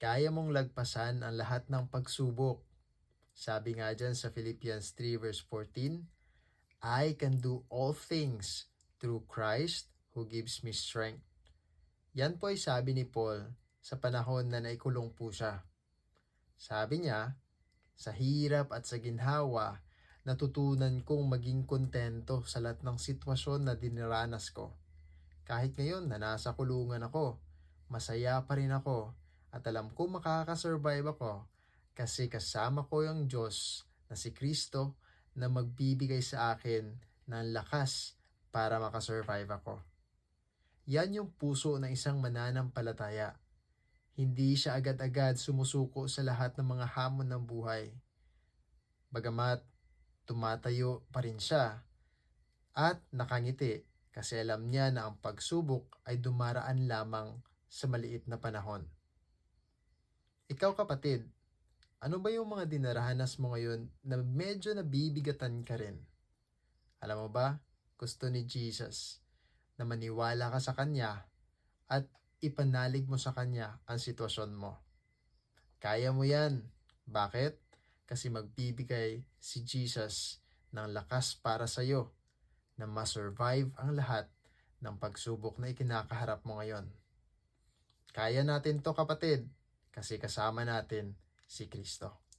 Kaya mong lagpasan ang lahat ng pagsubok. Sabi nga dyan sa Philippians 3 verse 14, I can do all things through Christ who gives me strength. Yan po ay sabi ni Paul sa panahon na naikulong po siya. Sabi niya, sa hirap at sa ginhawa, natutunan kong maging kontento sa lahat ng sitwasyon na diniranas ko. Kahit ngayon na nasa kulungan ako, masaya pa rin ako at alam ko makakasurvive ako kasi kasama ko yung Diyos na si Kristo na magbibigay sa akin ng lakas para makasurvive ako. Yan yung puso ng isang mananampalataya. Hindi siya agad-agad sumusuko sa lahat ng mga hamon ng buhay. Bagamat tumatayo pa rin siya at nakangiti kasi alam niya na ang pagsubok ay dumaraan lamang sa maliit na panahon. Ikaw kapatid, ano ba yung mga dinaranas mo ngayon na medyo nabibigatan ka rin? Alam mo ba, gusto ni Jesus na maniwala ka sa Kanya at ipanalig mo sa Kanya ang sitwasyon mo. Kaya mo yan. Bakit? Kasi magbibigay si Jesus ng lakas para sa iyo na masurvive ang lahat ng pagsubok na ikinakaharap mo ngayon. Kaya natin to kapatid kasi kasama natin si Kristo.